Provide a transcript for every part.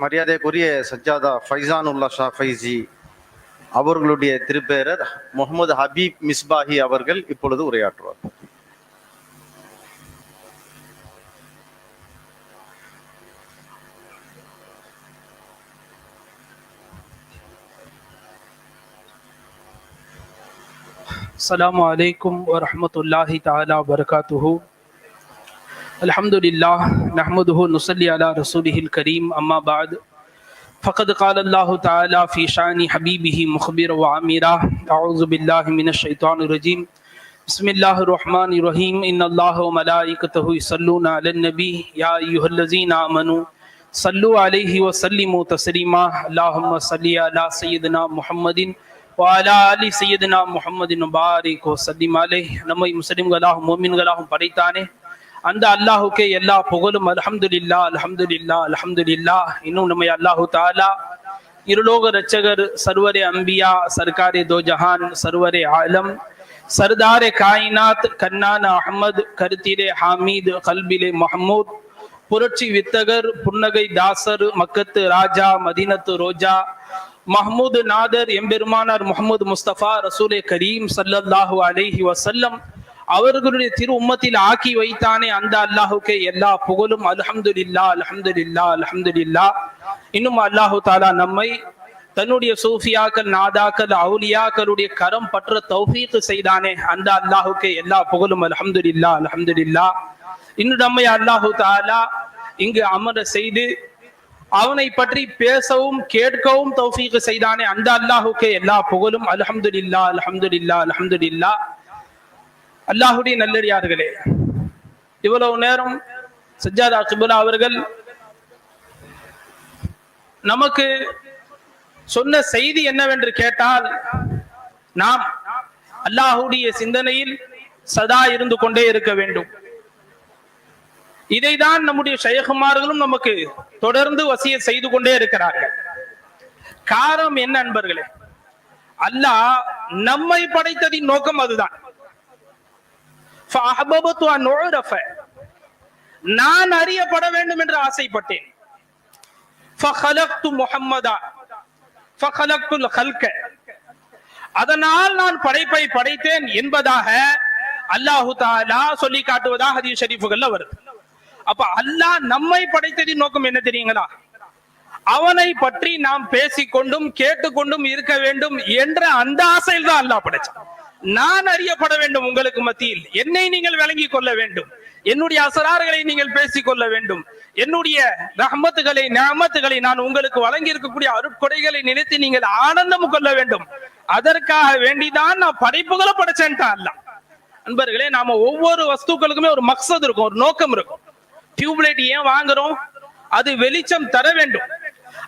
மரியாதைக்குரிய சஜாதா ஃபைசானுல்லா ஷா ஃபைஜி அவர்களுடைய திருப்பேரர் முகமது ஹபீப் மிஸ்பாஹி அவர்கள் இப்பொழுது உரையாற்றுவார். அஸ்லாம் வலைக்கும் வரமத்துல்லாஹி தாலா வரகாத்துஹூ الحمد لله نحمده ونصلي على رسوله الكريم أما بعد فقد قال الله تعالى في شان حبيبه مخبرا وعامرا أعوذ بالله من الشيطان الرجيم بسم الله الرحمن الرحيم إن الله وملائكته يصلون على النبي يا أيها الذين آمنوا صلوا عليه وسلموا تسليما اللهم صل على سيدنا محمد வாலா அலி சையதுனா முஹம்மதின் முபாரிக் வசல்லிம் அலை நம்மை முஸ்லிம்களாகவும் மோமின்களாகவும் படைத்தானே அந்த அல்லாஹுக்கே எல்லா புகழும் அல்ஹம்துலில்லா அல்ஹம்துலில்லா அல்ஹம்துலில்லா. இன்னும் நம்மை அல்லாஹு தாலா இருலோக ரச்சகர் சர்வரே அம்பியா சர்க்காரே தோ ஜஹான் சர்வரே ஆலம். சர்தாரே காயினாத் கண்ணான அஹமது கருத்திலே ஹாமீத் கல்பிலே மஹமூத். புரட்சி வித்தகர் புன்னகை தாசர் மக்கத்து ராஜா மதீனத்து ரோஜா. மஹமூது நாதர் எம்பெருமானார் முகமது முஸ்தபா ரசூலே கரீம் சல்லல்லாஹு அலைஹி வசல்லம் அவர்களுடைய திரு உம்மத்தில் ஆக்கி வைத்தானே அந்த அல்லாஹுக்கே எல்லா புகழும். அல்ஹம்துலில்லா அல்ஹம்துலில்லா அல்ஹம்துலில்லா. இன்னும் அல்லாஹு தாலா நம்மை தன்னுடைய சூஃபியாக்கள் நாதாக்கள் அவுலியாக்களுடைய கரம் பற்ற தௌஃபீக்கு செய்தானே அந்த அல்லாஹுக்கே எல்லா புகழும். அல்ஹம்துலில்லா அல்ஹம்துலில்லா. இன்னும் நம்மை அல்லாஹு தாலா இங்கு அமர செய்து அவனை பற்றி பேசவும் கேட்கவும் தௌஃபீக்கு செய்தானே அந்த அல்லாஹுக்கே எல்லா புகழும். அல்ஹம்துலில்லா அல்ஹம்துலில்லா அல்ஹம்துலில்லா. அல்லாஹுடைய நல்லடியார்களே. இவ்வளவு நேரம் சஜாத் அக்புல்லா அவர்கள் நமக்கு சொன்ன செய்தி என்னவென்று கேட்டால் நாம் அல்லாஹுடைய சிந்தனையில் சதா இருந்து கொண்டே இருக்க வேண்டும். இதைதான் நம்முடைய ஷயகுமார்களும் நமக்கு தொடர்ந்து வசிய செய்து கொண்டே இருக்கிறார்கள். காரணம் என்ன அன்பர்களே? அல்லாஹ் நம்மை படைத்ததின் நோக்கம் அதுதான். நான் அறியப்பட வேண்டும் என்று ஆசைப்பட்டேன். அதனால் நான் படைப்பை படைத்தேன் என்பதாக அல்லாஹு தாலா சொல்லி காட்டுவதாக ஹதீஸ் ஷரீஃபுகள்ல வருது. அப்ப அல்லாஹ் நம்மை படைத்ததின் நோக்கம் என்ன தெரியுங்களா? அவனை பற்றி நாம் பேசிக்கொண்டும் கேட்டுக்கொண்டும் இருக்க வேண்டும் என்ற அந்த ஆசையில் தான் அல்லாஹ் படைச்சான். நான் அறியப்பட வேண்டும் உங்களுக்கு மத்தியில். என்னை நீங்கள் விளங்கி கொள்ள வேண்டும். என்னுடைய அசராறுகளை நீங்கள் பேசிக் கொள்ள வேண்டும். என்னுடைய ரஹமத்துகளை நியமத்துகளை நான் உங்களுக்கு வழங்கி இருக்கக்கூடிய அருட்கொடைகளை நினைத்து நீங்கள் ஆனந்தம் கொள்ள வேண்டும். அதற்காக வேண்டிதான் நான் படைப்புகளை படைச்சேன்ட்டா அல்ல அன்பர்களே நாம ஒவ்வொரு வஸ்துக்களுக்குமே ஒரு மக்சது இருக்கும் ஒரு நோக்கம் இருக்கும். டியூப்லைட் ஏன் வாங்குறோம்? அது வெளிச்சம் தர வேண்டும்.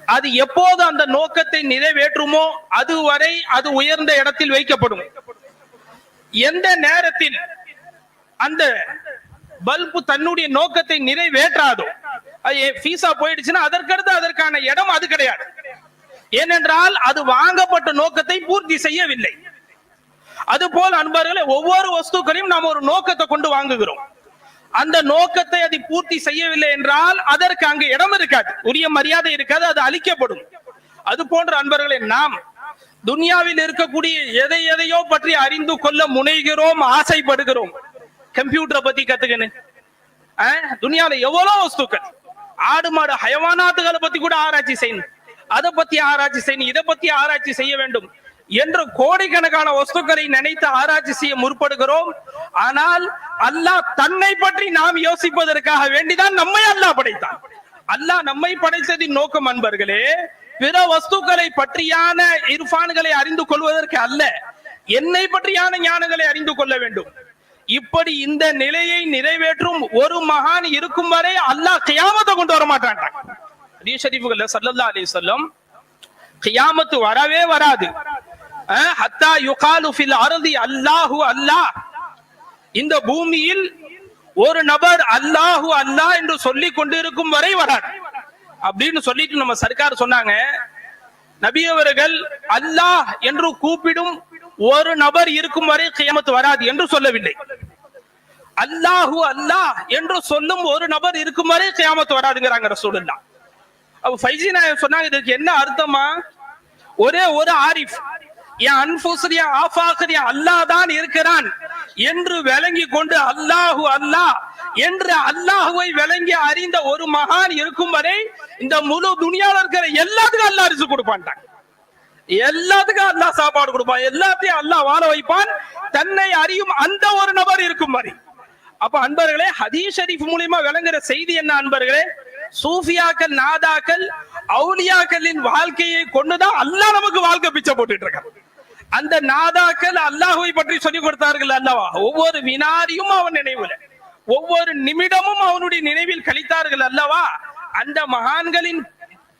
அது எப்போது அந்த நோக்கத்தை நிறைவேற்றுமோ அதுவரை அது உயர்ந்த இடத்தில் வைக்கப்படும். எந்த நேரத்தில் அந்த பல்பு தன்னுடைய நோக்கத்தை நிறைவேற்றாதோ ஃபீஸா போயிடுச்சுன்னா அதற்கடுத்து அதற்கான இடம் அது கிடையாது. ஏனென்றால் அது வாங்கப்பட்ட நோக்கத்தை பூர்த்தி செய்யவில்லை. அதுபோல் அன்பர்களே ஒவ்வொரு வஸ்துக்களையும் நாம் ஒரு நோக்கத்தை கொண்டு வாங்குகிறோம். அந்த நோக்கத்தை அது பூர்த்தி செய்யவில்லை என்றால் அதற்கு அங்கு இடம் இருக்காது. உரிய மரியாதை இருக்காது அது அழிக்கப்படும் அது போன்ற அன்பர்களை நாம் துனியாவில் இருக்கக்கூடிய எதை எதையோ பற்றி அறிந்து கொள்ள முனைகிறோம் ஆசைப்படுகிறோம். கம்ப்யூட்டரை பத்தி கத்துக்கணும் துனியால எவ்வளவு வஸ்துக்கள்? ஆடு மாடு ஹயவானாத்துகளை பத்தி கூட ஆராய்ச்சி செய்யணும். அதை பத்தி ஆராய்ச்சி செய்யணும் இதை பத்தி ஆராய்ச்சி செய்ய வேண்டும் என்று கோடிக்கணக்கான வஸ்துக்களை நினைத்து ஆராய்ச்சி செய்ய முற்படுகிறோம். ஆனால் அல்லாஹ் தன்னை பற்றி நாம் யோசிப்பதற்காக வேண்டிதான் நம்மை அல்லாஹ் படைத்தான். அல்லாஹ் நம்மை படைத்ததின் நோக்கம் அன்பர்களே பிற வஸ்துக்களை பற்றியான இர்ஃபான்களை அறிந்து கொள்வதற்கு அல்ல என்னை பற்றியான ஞானங்களை அறிந்து கொள்ள வேண்டும். இப்படி இந்த நிலையை நிறைவேற்றும் ஒரு மகான் இருக்கும் வரை அல்லாஹ் கியாமத்தை கொண்டு வர மாட்டான் ஷரீஃபுகள்ல சல்லல்லா அலி சொல்லம் கியாமத்து வரவே வராது. ஹத்தா யுகாலு ஃபில் அருதி அல்லாஹு அல்லாஹ். இந்த பூமியில் ஒரு நபர் அல்லாஹு அல்லாஹ் என்று சொல்லி கொண்டிருக்கும் வரை வராது. அப்படின்னு சொல்லிட்டு நம்ம சர்க்கார் சொன்னாங்க. நபி அவர்கள் அல்லாஹ் என்று கூப்பிடும் ஒரு நபர் இருக்கும் வரை கியமத்து வராது என்று சொல்லவில்லை. அல்லாஹு அல்லாஹ் என்று சொல்லும் ஒரு நபர் இருக்கும் வரை கியாமத்து வராதுங்கிறாங்க ரசூலுல்லா அப்ப ஃபைஜி நாயகம் சொன்னாங்க இதுக்கு என்ன அர்த்தமா? ஒரே ஒரு ஆரிஃப் என் அன்புசரியா ஆஃபாசரியா அல்லாஹ் தான் இருக்கிறான் என்று விளங்கி கொண்டு அல்லாஹு அல்லாஹ் என்று அல்லாஹுவை விளங்கி அறிந்த ஒரு மகான் இருக்கும் வரை இந்த முழு துணியால இருக்கிற எல்லாத்துக்கும் அல்லாஹ் அரிசி கொடுப்பான்ட்டாங்க எல்லாத்துக்கும் அல்லாஹ் சாப்பாடு கொடுப்பான். எல்லாத்தையும் அல்லாஹ் வாழ வைப்பான். தன்னை அறியும் அந்த ஒரு நபர் இருக்கும் மாதிரி அப்ப அன்பர்களே ஹதீஸ் ஷரீஃப் மூலியமா விளங்குற செய்தி என்ன அன்பர்களே? சூஃபியாக்கள் நாதாக்கள் அவுலியாக்களின் வாழ்க்கையை கொண்டுதான் அல்லாஹ் நமக்கு வாழ்க்கை பிச்சை போட்டுட்டு இருக்கான். அந்த நாதாக்கள் அல்லாஹுவை பற்றி சொல்லிக் கொடுத்தார்கள் அல்லவா? ஒவ்வொரு வினாரியும் அவன் நினைவுல ஒவ்வொரு நிமிடமும் அவனுடைய நினைவில் கழித்தார்கள் அல்லவா? அந்த மகான்களின்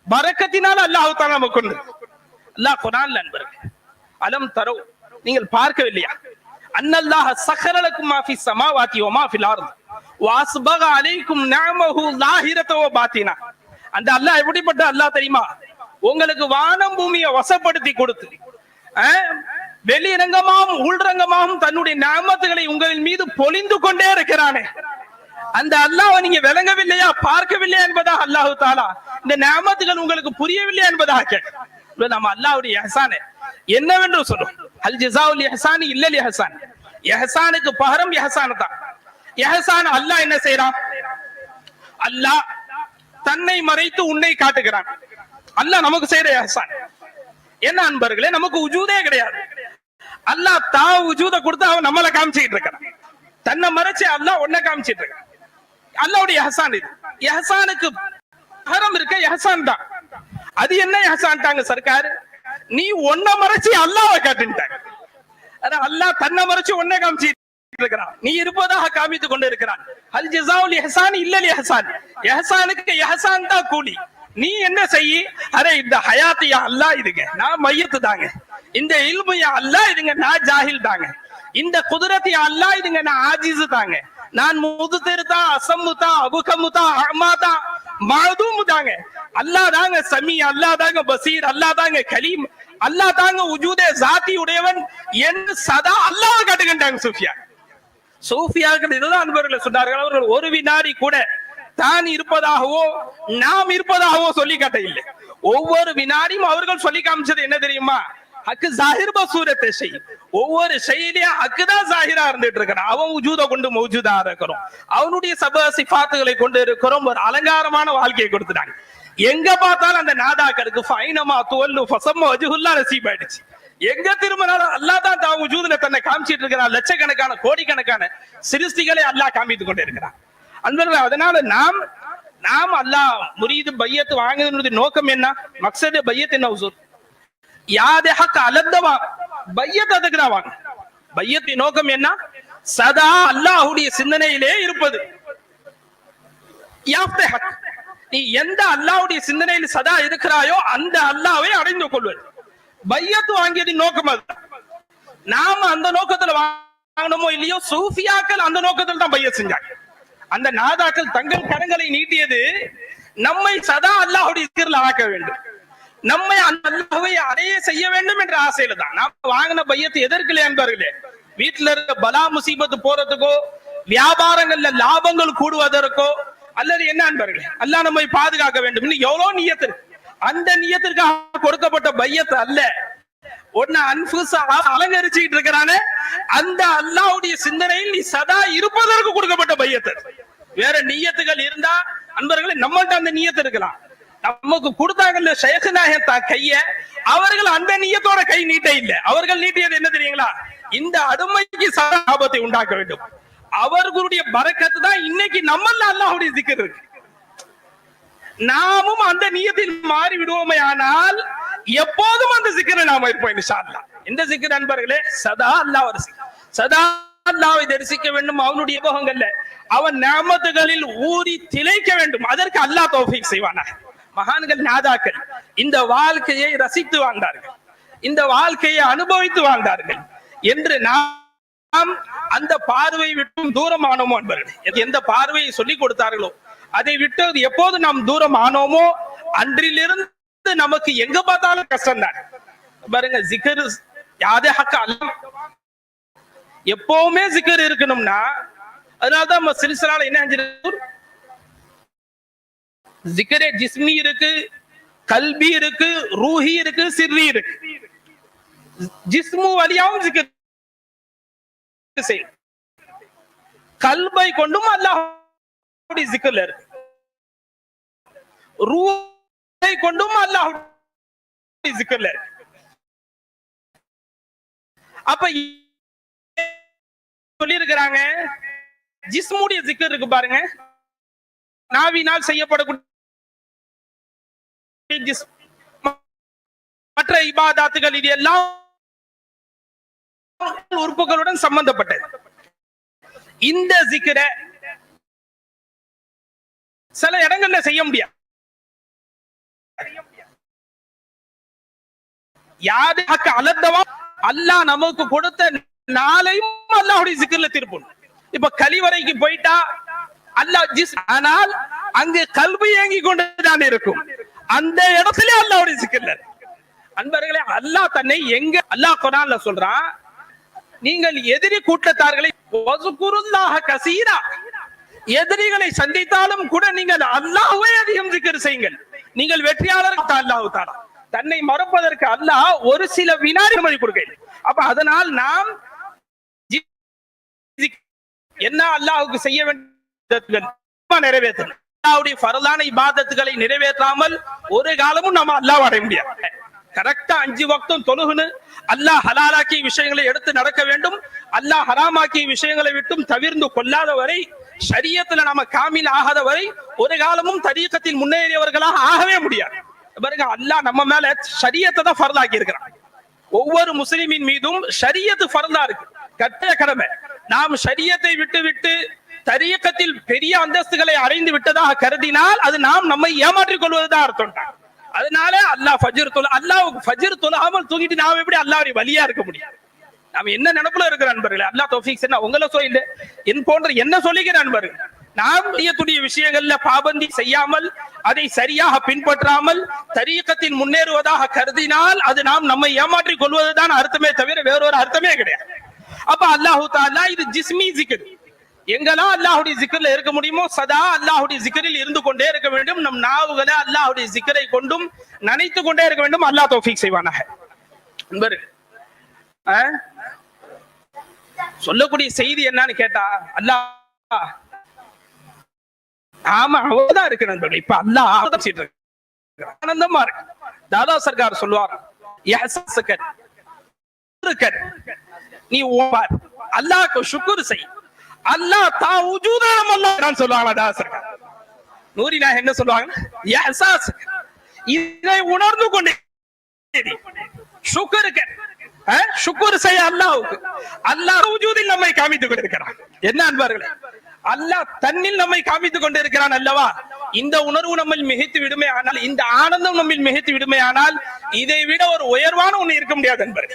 பறக்கத்தினால் அல்லாஹு தான் நமக்கு உண்டு அல்லாஹ் குரான் நண்பர்கள் அலம் தரோ நீங்கள் பார்க்கவில்லையா? அன்னல்லாஹ சஹரலக்கும் மாஃபி சமாவாத்தி வமா ஃபில் அர்த். வாஸ்பக அலைக்கும் நிஅமஹு லாஹிரத்தோ பாத்தினா. அந்த அல்லாஹ் எப்படிப்பட்ட அல்லாஹ் தெரியுமா? உங்களுக்கு வானம் பூமியை வசப்படுத்தி கொடுத்து வெளியரங்கமாகவும் உள்ரங்கமாகவும் தன்னுடைய நாமத்துகளை உங்களின் மீது பொழிந்து கொண்டே இருக்கிறானே. அந்த அல்லாஹ் நீங்க விளங்கவில்லையா? பார்க்கவில்லையா என்பதாக அல்லாஹு தாலா. இந்த நியமத்துகள் உங்களுக்கு புரியவில்லையா என்பதாக கேட்க நம்ம அல்லாஹ்வுடைய ஹசானே என்னவென்று சொல்லும் அல் ஜிசாவுல் ஹசானி இல்லல் ஹசான் எஹசானுக்கு பகரம் எஹசான் தான். எஹசான் அல்லாஹ் என்ன செய்யறான் அல்லாஹ் தன்னை மறைத்து உன்னை காட்டுகிறான். அல்லாஹ் நமக்கு செய்யற எஹசான். என்ன அன்பர்களே நமக்கு உஜூதே கிடையாது. அல்லாஹ் தா உஜூத கொடுத்து அவன் நம்மளை காமிச்சிட்டு இருக்கான். தன்னை மறைச்சு அல்லாஹ் ஒன்ன காமிச்சிட்டு இருக்கான். அல்லாவுடைய எஹசான் இது. எஹசானுக்கு பகரம் இருக்க எஹசான் தான். அது என்ன எஹசான்ட்டாங்க சர்க்கார்? நீ ஒன்ன மறைச்சு அல்லாவை காட்டுட்டாங்க அதான் அல்லாஹ் தன்னை மறைச்சு ஒன்ன காமிச்சு இருக்கிறான் நீ இருப்பதாக காமித்துக் கொண்டு இருக்கிறான் அல் ஜிசாவுல் எஹசான் இல்லல் எஹசான். எஹசானுக்கு எஹசான் தான் கூலி. நீ என்ன செய்ய? அரே இந்த ஹயாத்தியா அல்லாஹ் இதுங்க. நான் மையத்து தாங்க. இந்த இல்மையா அல்லாஹ் இதுங்க. நான் ஜாஹில் தாங்க. இந்த குதிரத்தியா அல்லாஹ் இதுங்க. நான் ஆஜிஸ் தாங்க. நான் முதுதிருத்தா அசம்முதா அபுகமுதா அஹ்மாதா மாதும் தாங்க அல்லாஹ் தாங்க சமி அல்லாஹ் தாங்க பசீர் அல்லா தாங்க கலீம் அல்லாஹ் தாங்க உஜூதே ஜாதி உடையவன் என்று சதா அல்லாஹ் காட்டுகின்றாங்க சூஃபியா. சூஃபியாக்கள் இதுதான் அன்பர்கள் சொன்னார்கள். அவர்கள் ஒரு வினாடி கூட தான் இருப்பதாகவோ நாம் இருப்பதாகவோ சொல்லி காட்ட இல்லை ஒவ்வொரு வினாடியும் அவர்கள் சொல்லி காமிச்சது என்ன தெரியுமா? ஹக்கு ஜாகிர் பசூரத்தை செய். ஒவ்வொரு செயலியும் ஹக்கு தான் ஜாகிரா இருந்துட்டு இருக்கிறான் அவன் உஜூத கொண்டு மௌஜூதா இருக்கிறோம். அவனுடைய சப சிஃபாத்துகளை கொண்டு இருக்கிறோம். ஒரு அலங்காரமான வாழ்க்கையை கொடுத்துட்டாங்க. எங்க பார்த்தாலும் அந்த நாதாக்களுக்கு ஃபைனமா துவல்லு ஃபசம்ம வஜுகுல்லா நசீப் ஆயிடுச்சு. எங்க திரும்பினாலும் அல்லாஹ் தான் தான் உஜூதுல தன்னை காமிச்சிட்டு இருக்கிறான். லட்சக்கணக்கான கோடிக்கணக்கான சிருஷ்டிகளை அல்லாஹ் காமித்து கொண்டு இருக்கிறான். அந்த அதனால நாம் நாம் அல்லாஹ் முரீது பையத்து வாங்குறது நோக்கம் என்ன? மக்சது பையத்து என்ன உசூர் யாதே ஹக் அலந்தவா பையத் அதுக்கு பையத்தின் நோக்கம் என்ன சதா அல்லாஹுடைய சிந்தனையிலே இருப்பது நீ எந்த அல்லாவுடைய சிந்தனையில் சதா இருக்கிறாயோ அந்த அல்லாவை அடைந்து கொள்வது பையத்து வாங்கியதின் நோக்கம் அது நாம அந்த நோக்கத்துல வாங்கணுமோ இல்லையோ சூஃபியாக்கள் அந்த நோக்கத்தில் தான் பைய செஞ்சாங்க அந்த நாதாக்கள் தங்கள் கரங்களை நீட்டியது நம்மை சதா அல்லாஹுடைய ஆக்க வேண்டும் நம்மை அந்த அடைய செய்ய வேண்டும் என்ற ஆசையில தான் நாம் வாங்கின பையத்தை எதற்கில்லை என்பார்களே வீட்டுல இருக்க பலா முசீபத்து போறதுக்கோ வியாபாரங்கள்ல லாபங்கள் கூடுவதற்கோ அல்லது என்ன அன்பர்களே? அல்லாஹ் நம்மை பாதுகாக்க வேண்டும். இன்னும் எவ்வளவு நியத்து அந்த நியத்திற்காக கொடுக்கப்பட்ட பையத்தை அல்ல. உன்னை அன்புசா அலங்கரிச்சுட்டு இருக்கிறானே. அந்த அல்லாஹுடைய சிந்தனையில் நீ சதா இருப்பதற்கு கொடுக்கப்பட்ட பையத்தை. வேற நியத்துகள் இருந்தா அன்பர்களே நம்மள்ட்ட அந்த நியத்தை இருக்கலாம். நமக்கு கொடுத்தாங்கல்ல ஷேഖ് நாயகம் தா கைய அவர்கள் அந்த நீயத்தோட கை நீட்ட இல்ல. அவர்கள் நீட்டியது என்ன தெரியுங்களா? இந்த அடிமைக்கு சாபத்தை உண்டாக்க வேண்டும். அவர்களுடைய பறக்கத்து தான் இன்னைக்கு நம்மள அல்லாஹுடைய சிக்கர் இருக்கு. நாமும் அந்த நீயத்தில் மாறி விடுவோமே ஆனால் எப்போதும் அந்த சிக்கரை நாம இருப்போம் இன்ஷா இந்த சிக்கர் நண்பர்களே சதா அல்லாஹ் ஒரு சதா அல்லாவை தரிசிக்க வேண்டும் அவனுடைய யோகங்கள்ல அவன் நாமத்துகளில் ஊறி திளைக்க வேண்டும். அதற்கு அல்லாஹ் தோஃபிக் செய்வானா மகான்கள் நாதாக்கள் இந்த வாழ்க்கையை ரசித்து வாழ்ந்தார்கள். இந்த வாழ்க்கையை அனுபவித்து வாழ்ந்தார்கள். என்று நாம் அந்த பார்வை விட்டும் தூரமானோமோ என்பர்கள் எந்த பார்வையை சொல்லிக் கொடுத்தார்களோ அதை விட்டு எப்போது நாம் தூரம் ஆனோமோ அன்றிலிருந்து நமக்கு எங்க பார்த்தாலும் கஷ்டம் தான் பாருங்க ஜிகர் யாதே ஹக்க அல்ல. எப்பவுமே ஜிகர் இருக்கணும்னா அதனாலதான் நம்ம சிறுசலால என்ன செஞ்சிருக்கோம்? ஜிக்கரே ஜிஸ்மி இருக்கு கல்வி இருக்கு ரூஹி இருக்கு சிர்ரி இருக்கு. ஜிஸ்மு வழியாவும் ஜிக்கர் செய்யும் கல்வை கொண்டும் அல்லாஹ் ஜிக்கர்ல இருக்கு ரூஹை கொண்டும் அல்லாஹ் ஜிக்கர்ல இருக்கு அப்ப சொல்லி இருக்கிறாங்க ஜிஸ்முடைய ஜிக்கர் இருக்கு பாருங்க. நாவினால் செய்யப்படக்கூடிய மற்ற இபாதாத்துகள் இது எல்லாம் உறுப்புகளுடன் சம்பந்தப்பட்டது. இந்த சிக்கிர சில இடங்கள்ல செய்ய முடியாது. யாரு அலத்தவா அல்லாஹ் நமக்கு கொடுத்த நாளையும் அல்லாஹுடைய ஜிக்கர்ல திருப்பணும். இப்ப கழிவறைக்கு போயிட்டா அல்லாஹ் ஆனால் அங்கு கல்வி இயங்கி கொண்டுதான் இருக்கும். அந்த இடத்துல அல்லாவுடைய ஜிக்கர்ல அன்பர்களே அல்லாஹ் தன்னை எங்க அல்லாஹ் குரான்ல சொல்றான் நீங்கள் எதிரி கூட்டத்தார்களை கசீரா. எதிரிகளை சந்தித்தாலும் கூட நீங்கள் அல்லாஹ்வை அதிகம் சிக்கர் செய்யுங்கள். நீங்கள் வெற்றியாளர் அல்லாஹ் தாரா தன்னை மறப்பதற்கு அல்லாஹ் ஒரு சில வினாடி மொழி கொடுக்க. அப்ப அதனால் நாம் ஜி- என்ன அல்லாஹுக்கு செய்ய வேண்டிய நிறைவேற்றணும். அல்லாவுடைய ஃபரலான இபாதத்துகளை நிறைவேற்றாமல் ஒரு காலமும் நம்ம அல்லாஹ் அடைய முடியாது. கரெக்டா அஞ்சு வக்தம் தொழுகுன்னு அல்லாஹ் ஹலாலாக்கிய விஷயங்களை எடுத்து நடக்க வேண்டும். அல்லாஹ் ஹராமாக்கிய விஷயங்களை விட்டும் தவிர்ந்து கொள்ளாத வரை சரியத்துல நாம காமில் ஆகாத வரை ஒரு காலமும் தரீக்கத்தில் முன்னேறியவர்களாக ஆகவே முடியாது. பாருங்க அல்லாஹ் நம்ம மேல சரியத்தை தான் ஃபர்லாக்கி இருக்கிறான். ஒவ்வொரு முஸ்லிமின் மீதும் ஷரியத்து ஃபர்லா இருக்கு. கட்ட கடமை. நாம் ஷரியத்தை விட்டு விட்டு தரியக்கத்தில் பெரிய அந்தஸ்துகளை அடைந்து விட்டதாக கருதினால் அது நாம் நம்மை ஏமாற்றிக் கொள்வதுதான் அர்த்தம். அதனால அல்லாஹ் ஃபஜர் தொழ அல்லாஹ் ஃபஜர் தொழாமல் தூங்கிட்டு நாம் எப்படி அல்லாஹ் வழியா இருக்க முடியும்? நாம என்ன நினப்புல இருக்கிற நண்பர்களே? அல்லாஹ் தோஃபிக் என்ன உங்களை சொல்ல என் போன்ற என்ன சொல்லிக்கிற நண்பர்கள்? நாம் செய்யக்கூடிய விஷயங்கள்ல பாபந்தி செய்யாமல் அதை சரியாக பின்பற்றாமல் தரீக்கத்தில் முன்னேறுவதாக கருதினால் அது நாம் நம்மை ஏமாற்றிக் கொள்வதுதான் அர்த்தமே தவிர வேறொரு அர்த்தமே கிடையாது. அப்ப அல்லாஹு தாலா இது ஜிஸ்மி ஜிக்ர் எங்கெல்லாம் அல்லாஹுடைய ஜிக்கர்ல இருக்க முடியுமோ சதா அல்லாஹுடைய ஜிக்கரில் இருந்து கொண்டே இருக்க வேண்டும். நம் நாவுகளை அல்லாஹுடைய ஜிக்கரை கொண்டும் நினைத்து கொண்டே இருக்க வேண்டும். அல்லாஹ் தோஃபிக் செய்வானாக. நண்பர் சொல்லக்கூடிய செய்தி என்னன்னு கேட்டா அல்லாஹ் ஆமா அவதான் இருக்கு நண்பர்கள். இப்ப அல்லாஹ் அவதான் இருக்கு. ஆனந்தமா இருக்கு. தாதா சர்க்கார் சொல்லுவார் நீ அல்லாஹ்க்கு சுக்குர் செய். அல்லாஹ் தா உஜூத நம்ம அல்லாஹ் சொல்லுவாங்க தாதா சர்க்கார் நூரினா என்ன சொல்லுவாங்க? "யஹ்சஸ்." இதை உணர்ந்து கொண்டே சுக்கருக்கு சுக்குர் செய்ய அல்லாஹ்வுக்கு. அல்லாஹ் உஜூதில் நம்மை காமித்துக் கொண்டிருக்கிறான். என்ன அன்பார்களே? அல்லாஹ் தன்னில் நம்மை காமித்துக் கொண்டிருக்கிறான் அல்லவா? இந்த உணர்வு நம்மில் மிகைத்து விடுமே ஆனால் இந்த ஆனந்தம் நம்மில் மிகைத்து விடுமே ஆனால் இதை விட ஒரு உயர்வான ஒண்ணு இருக்க முடியாது என்பது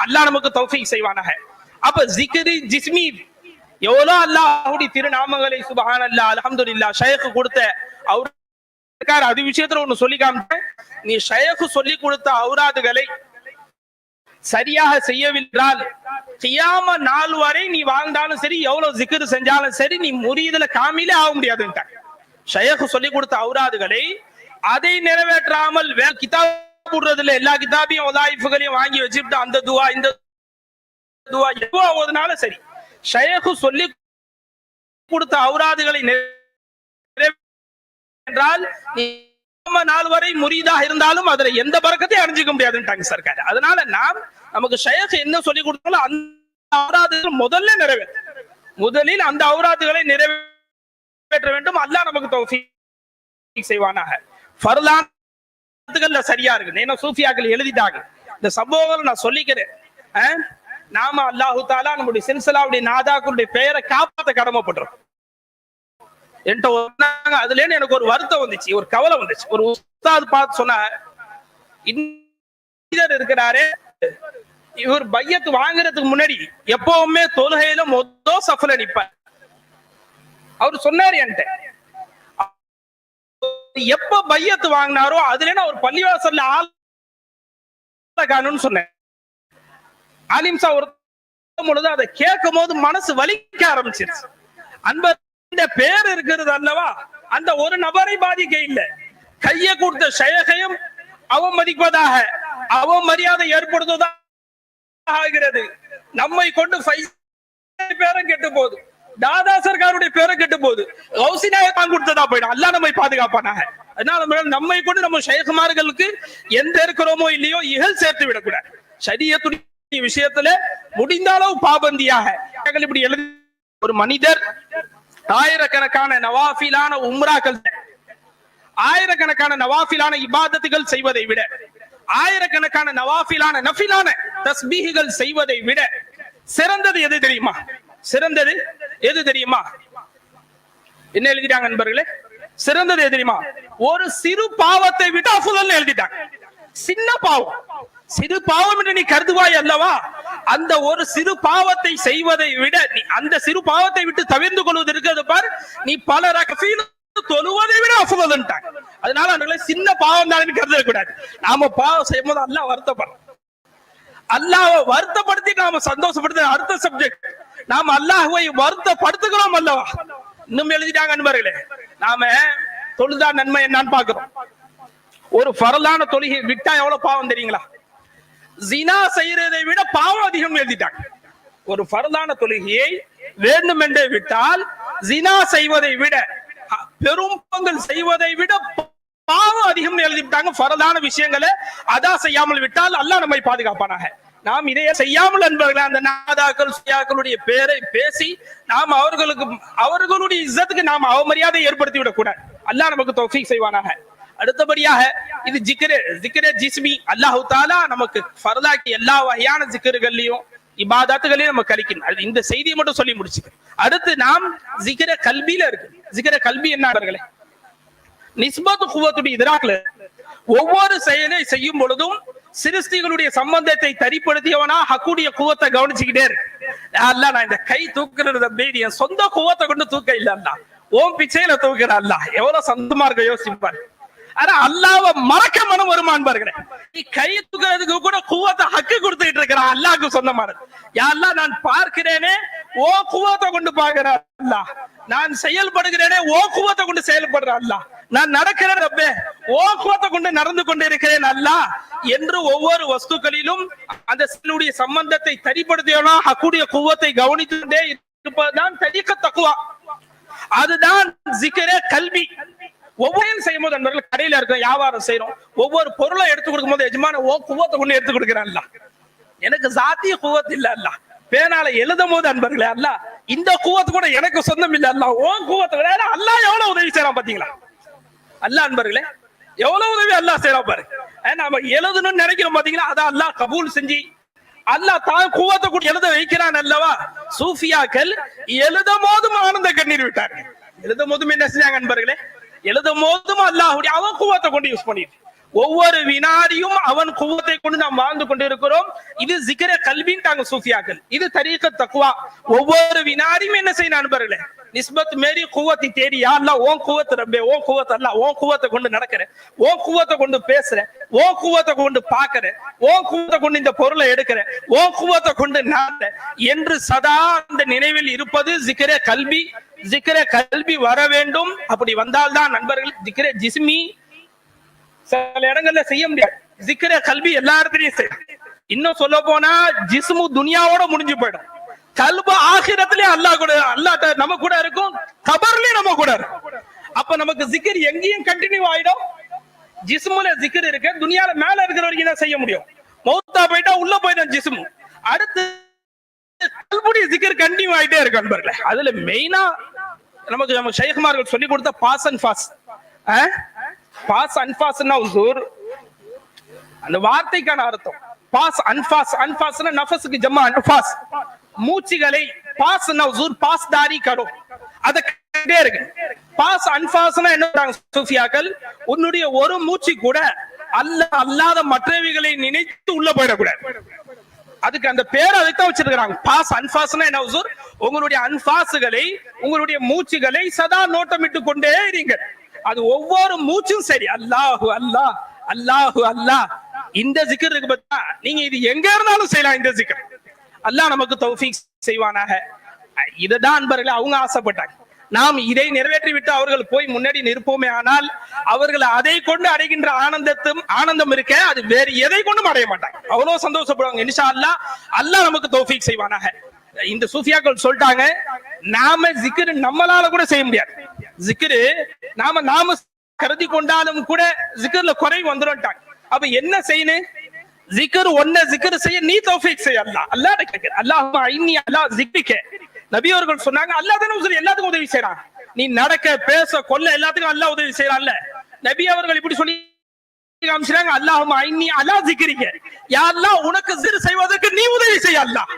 அல்லாஹ் நமக்கு தௌஃபீக் செய்வானாக. அப்ப ஜிக்ரி ஜிஸ்மி எவ்வளோ அல்லாஹ்வுடைய திருநாமங்களை சுபஹான் அல்லாஹ் இல்லா ஷேக் கொடுத்த அவர் இருக்காரு. அது விஷயத்துல ஒண்ணு சொல்லி காமிச்சேன் நீ ஷயக்கு சொல்லி கொடுத்த அவுராதுகளை சரியாக செய்யவில்லைன்றால் கியாம நாள் வரை நீ வாழ்ந்தாலும் சரி எவ்வளவு ஜிக்ரு செஞ்சாலும் சரி நீ முறியதுல காமிலே ஆக முடியாதுன்ட்ட ஷயக்கு சொல்லி கொடுத்த அவுராதுகளை அதை நிறைவேற்றாமல் வே கிதாப் போடுறதுல எல்லா கிதாபையும் உதாயிப்புகளையும் வாங்கி வச்சுட்டு அந்த துவா இந்த துவா எதுவா ஓதுனாலும் சரி ஷயக்கு சொல்லி கொடுத்த அவுராதுகளை என்றால் நம்ம நாள் வரை முறியதாக இருந்தாலும் அதுல எந்த பறக்கத்தையும் அறிஞ்சிக்க முடியாதுன்ட்டாங்க சர்க்கார். அதனால நாம் நமக்கு ஷேக் என்ன சொல்லி கொடுத்தாலும் அந்த அவுராதுகள் முதல்ல நிறைவேற்ற முதலில் அந்த அவுராதுகளை நிறைவேற்ற வேண்டும். அல்லாஹ் நமக்கு தௌஃபீக் செய்வானாக. ஃபர்லாத்துகள்ல சரியா இருக்கு. ஏன்னா சூஃபியாக்கள் எழுதிட்டாங்க. இந்த சம்பவங்கள் நான் சொல்லிக்கிறேன். நாம அல்லாஹு தாலா நம்முடைய சில்சிலாவுடைய நாதாக்களுடைய பெயரை காப்பாத்த கடமைப்படுறோம் என்கிட்ட ஒன்னாங்க சொன்னாங்க, அதுல எனக்கு ஒரு வருத்தம் வந்துச்சு ஒரு கவலை வந்துச்சு. ஒரு உஸ்தாத் பார்த்து சொன்னார் இன்னர் இருக்கிறாரு இவர் பையத்து வாங்குறதுக்கு முன்னாடி எப்பவுமே தொழுகையில மொத்த சஃபல நிப்பார். அவர் சொன்னாரு என்கிட்ட எப்ப பையத்து வாங்கினாரோ அதுல அவர் பள்ளிவாசல்ல ஆள் காணும்னு சொன்னேன். ஆலிம்சா ஒரு பொழுது அதை கேட்கும் போது மனசு வலிக்க ஆரம்பிச்சிருச்சு. அன்பர் இந்த பேர் இருக்கிறது அல்லவா? அந்த ஒரு நபரை பாதிக்க இல்லை. கையை கொடுத்த ஷேகையும் அவமதிப்பதாக அவமரியாதை ஏற்படுத்துவதாக ஆகிறது. நம்மை கொண்டு பேரும் கெட்டு போகுது. தாதா சர்காருடைய பேரும் கெட்டு போகுது. கௌசினாய தான் கொடுத்ததா போயிடும். அல்ல நம்மை பாதுகாப்பானாக. அதனால நம்ம- நம்மை கொண்டு நம்ம ஷேகுமார்களுக்கு எந்த இருக்கிறோமோ இல்லையோ இகழ் சேர்த்து விடக்கூடாது. சரியத்துடைய விஷயத்துல முடிந்த அளவு பாபந்தியாக. இப்படி எழுதி ஒரு மனிதர் ஆயிரக்கணக்கான நவாஃபிலான உம்ராக்கள் ஆயிரக்கணக்கான நவாஃபிலான இபாதத்துகள் செய்வதை விட ஆயிரக்கணக்கான நவாஃபிலான நஃபிலான தஸ்பீகள் செய்வதை விட சிறந்தது எது தெரியுமா? சிறந்தது எது தெரியுமா? என்ன எழுதிட்டாங்க நண்பர்களே? சிறந்தது எது தெரியுமா? ஒரு சிறு பாவத்தை விட்டு அஃபுதல் எழுதிட்டாங்க. சின்ன பாவம். சிறு பாவம் என்று நீ கருதுவாய் அல்லவா? அந்த ஒரு சிறு பாவத்தை செய்வதை விட நீ அந்த சிறு பாவத்தை விட்டு தவிர்ந்து கொள்வது இருக்கிறது பார். நீ பல ரகஃபீல் தொழுவதை விட அஃபுதல்ன்ட்டாங்க அதனால அவர்களை சின்ன பாவம் தான் கருதக்கூடாது நாம பாவம் செய்யும் போது அல்லாஹ் வருத்தப்படும் அல்லாஹ் வருத்தப்படுத்தி நாம சந்தோஷப்படுத்த அடுத்த சப்ஜெக்ட் நாம அல்லாஹுவை வருத்தப்படுத்துகிறோம் அல்லவா? இன்னும் எழுதிட்டாங்க நண்பர்களே நாம தொழுதா நன்மை என்னன்னு பாக்குறோம் ஒரு பரலான தொழுகை விட்டா எவ்வளவு பாவம் தெரியுங்களா? ஜினா செய்யறதை விட பாவம் அதிகம் எழுதிட்டாங்க. ஒரு பரதான தொழுகையை வேண்டுமென்றே விட்டால் ஜினா செய்வதை விட பெரும் பொங்கல் செய்வதை விட பாவம் அதிகம் எழுதிவிட்டாங்க பரதான விஷயங்களை அதா செய்யாமல் விட்டால் அல்லாஹ் நம்மை பாதுகாப்பானாக. நாம் இதையே செய்யாமல் என்பவர்களே அந்த நாதாக்கள் சுயாக்களுடைய பேரை பேசி நாம் அவர்களுக்கு அவர்களுடைய இzzத்துக்கு நாம் அவமரியாதை ஏற்படுத்தி விடக்கூடாது அல்லாஹ் நமக்கு தொகை செய்வானாக. அடுத்தபடியாக இது ஜிக்ரு ஜிக்ரே ஜிஸ்மி அல்லாஹு தாலா நமக்கு ஃபர்தாக்கி எல்லா வகையான ஜிக்கர்களையும் இபாதாத்துகளையும் நம்ம கழிக்கணும். அது இந்த செய்தியை மட்டும் சொல்லி முடிச்சுக்கிறேன். அடுத்து நாம் ஜிகர கல்வியில இருக்கு. ஜிகர கல்வி என்ன நிஸ்பத் குவத்துடைய இதராக்ல. ஒவ்வொரு செயலை செய்யும் பொழுதும் சிருஷ்டிகளுடைய சம்பந்தத்தை தரிப்படுத்தியவனா ஹக்குடைய குவத்தை கவனிச்சுக்கிட்டே இருக்கு. அல்ல நான் இந்த கை தூக்குறது தம்பி என் சொந்த குவத்தை கொண்டு தூக்க இல்ல அல்ல. ஓம் பிச்சையில தூக்குறா அல்ல. எவ்வளவு சந்தமா இருக்க யோசிப்பாரு. ஆனா அல்லாவ மறக்க மனம் வருமா பாருங்க நீ கை தூக்குறதுக்கு கூட குவத்தை ஹக்கு கொடுத்துட்டு இருக்கிறான். அல்லாஹ்க்கு சொந்தமானது. யாரெல்லாம் நான் பார்க்கிறேனே ஓ குவத்தை கொண்டு பாக்குறேன் அல்லா. நான் செயல்படுகிறேனே ஓ குவத்தை கொண்டு செயல்படுறேன் அல்லா. நான் நடக்கிறேன் ரப்பே ஓ குவத்தை கொண்டு நடந்து கொண்டு இருக்கிறேன் அல்லாஹ் என்று ஒவ்வொரு வஸ்துக்களிலும் அந்த செயலுடைய சம்பந்தத்தை தரிப்படுத்தியோனா ஹக்குடைய குவத்தை கவனித்துட்டே இருப்பதுதான் தரிக்க தக்குவா. அதுதான் ஜிக்கரே கல்வி. ஒவ்வொரு செய்யும் போது நண்பர்கள் கடையில இருக்கிற வியாபாரம் செய்யறோம் ஒவ்வொரு பொருளை எடுத்து கொடுக்கும் போது எஜமான ஓ குவத்தை கொண்டு எடுத்து கொடுக்கிறான்ல எனக்கு சாத்திய குவத்து இல்ல அல்ல பேனால எழுதும் போது அன்பர்களே அல்ல இந்த குவத்து கூட எனக்கு சொந்தம் இல்ல அல்ல ஓ குவத்து கூட ஏன்னா எவ்வளவு உதவி செய்யறான் பாத்தீங்களா? அல்ல அன்பர்களே எவ்வளவு உதவி அல்லா செய்யறான் பாரு. நம்ம நாம எழுதணும்னு நினைக்கிறோம் பாத்தீங்களா? அதான் அல்லாஹ் கபூல் செஞ்சு அல்லாஹ் தான் குவத்தை கூட எழுத வைக்கிறான் அல்லவா? சூஃபியாக்கள் எழுதும் போதும் ஆனந்த கண்ணீர் விட்டார் எழுதும் போதும் என்ன செஞ்சாங்க அன்பர்களே? எழுதும் போதும் அல்லாஹுடைய அவன் குவத்தை கொண்டு யூஸ் பண்ணிட்டு. ஒவ்வொரு வினாடியும் அவன் குவத்தை கொண்டு நாம் வாழ்ந்து கொண்டிருக்கிறோம். இது ஜிகர கல்வின்ட்டாங்க சூஃபியாக்கள். இது தரீக்க தக்குவா ஒவ்வொரு வினாடியும் என்ன செய்யணும் நண்பர்களே? நிஸ்பத் மேரி குவத்தை தேடி யாருலாம் ஓன் குவத்து ரப்பே ஓன் குவத்து அல்ல ஓன் குவத்தை கொண்டு நடக்கிறேன். ஓன் குவத்தை கொண்டு பேசுறேன். ஓன் குவத்தை கொண்டு பாக்குறேன் ஓன் குவத்தை கொண்டு இந்த பொருளை எடுக்கிறேன். ஓன் குவத்தை கொண்டு நாட்ட என்று சதா அந்த நினைவில் இருப்பது ஜிகரே கல்வி. ஜிகரே கல்வி வர வேண்டும். அப்படி வந்தால்தான் நண்பர்கள் ஜிகரே ஜிஸ்மி சில இடங்கள்ல செய்ய முடியாது. ஜிக்கிர கல்வி எல்லா இடத்துலயும் செய்யும் இன்னும் சொல்ல போனா ஜிஸ்மு துனியாவோட முடிஞ்சு போயிடும். கல்பு ஆகிரத்திலே அல்லாஹ் கூட அல்லாட்ட நம்ம கூட இருக்கும் கபர்லயும் நம்ம கூட இருக்கும். அப்ப நமக்கு ஜிக்கர் எங்கேயும் கண்டினியூ ஆயிடும். ஜிஸ்முல ஜிக்கர் இருக்கு. துனியால மேல இருக்கிற வரைக்கும் தான் செய்ய முடியும். மௌத்தா போயிட்டா உள்ள போயிடும் ஜிஸ்மு. அடுத்து கல்புடைய ஜிக்கர் கண்டினியூ ஆயிட்டே இருக்கு நண்பர்களே அதுல மெயினா நமக்கு நம்ம ஷேகுமார்கள் சொல்லி கொடுத்த பாஸ் அண்ட் பாஸ் பாஸ் அன்பாஸ்னா உசூர். அந்த வார்த்தைக்கான அர்த்தம். பாஸ் அன்பாஸ் அன்பாஸ்னா நஃபஸுக்கு ஜம்மா அன்பாஸ் மூச்சுகளை பாஸ் நவ்சூர் பாஸ் தாரி கரோ அத கேட்டே இருக்கு. பாஸ் அன்பாஸ்னா என்ன சொல்றாங்க சூஃபியாக்கள்? உன்னுடைய ஒரு மூச்சு கூட அல்ல அல்லாத மற்றவைகளை நினைத்து உள்ள போயிடக்கூடாது. அதுக்கு அந்த பேர் அதுக்கு வச்சிருக்கிறாங்க. பாஸ் அன்பாஸ்னா என்ன உசூர் உங்களுடைய அன்பாசுகளை உங்களுடைய மூச்சுகளை சதா நோட்டமிட்டு கொண்டே இருங்க. அது ஒவ்வொரு மூச்சும் சரி. அல்லாஹு அல்லாஹ் அல்லாஹு அல்லாஹ். இந்த ஜிக்கர் இருக்கு பார்த்தா நீங்க இது எங்க இருந்தாலும் செய்யலாம் இந்த ஜிக்கர் அல்லாஹ் நமக்கு தௌஃபீக் செய்வானாக. இதுதான் அன்பர்களே அவங்க ஆசைப்பட்டாங்க. நாம் இதை நிறைவேற்றி விட்டு அவர்கள் போய் முன்னாடி நிற்போமே ஆனால் அவர்கள் அதை கொண்டு அடைகின்ற ஆனந்தத்தும் ஆனந்தம் இருக்க அது வேறு எதை கொண்டும் அடைய மாட்டாங்க. அவ்வளவு சந்தோஷப்படுவாங்க. இன்ஷா அல்லா அல்லாஹ் நமக்கு தௌஃபீக் செய்வானாக. இந்த சூஃபியாக்கள் சொல்லிட்டாங்க நாம ஜிக்ரு நம்மளால கூட செய்ய முடியாது. ஜிக்கரு நாம நாம கருதி கொண்டாலும் கூட ஜிக்கர்ல குறை வந்துரும்ட்டாங்க. அப்ப என்ன செய்யணும்? ஜிக்கர் ஒன்ன ஜிக்கர் செய்ய நீ தௌஃபீக் செய்ய அல்லாஹ். அல்லாஹ் கேட்கிற அல்லாஹ் ஐனி அல்லாஹ் ஜிக்ரிக்க நபி அவர்கள் சொன்னாங்க அல்லாஹ் தானே உதவி எல்லாத்துக்கும் உதவி செய்யறான் நீ நடக்க பேச கொல்ல எல்லாத்துக்கும் அல்லாஹ் உதவி செய்யறான்ல நபி அவர்கள் இப்படி சொல்லி காமிச்சாங்க அல்லாஹ் ஐனி அல்லாஹ் ஜிக்ரிக்க யா அல்லாஹ் உனக்கு ஜிர் செய்வதற்கு நீ உதவி செய்ய அல்லாஹ்.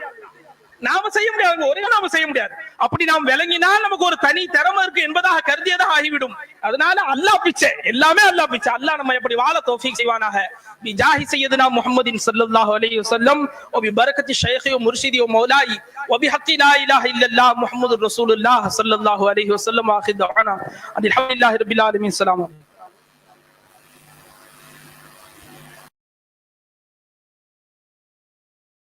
நாம செய்ய முடியாது. ஒரே நாம செய்ய முடியாது. அப்படி நாம் விளங்கினால் நமக்கு ஒரு தனி திறமை இருக்கு என்பதாக கருதியதாக ஆகிவிடும். அதனால அல்லாஹ் பிச்சை. எல்லாமே அல்லாஹ் பிச்சை. அல்லாஹ் நம்ம எப்படி வாழ தௌஃபீக் செய்வானாக? بجاه سيدنا محمد صلى الله عليه وسلم وببركة الشيخ ومرشدي ومولاي وبحق لا إله மௌலாயி الله محمد رسول الله இல்லல்லாஹ் الله عليه وسلم அலைஹி دعوانا الحمد لله رب العالمين السلام عليكم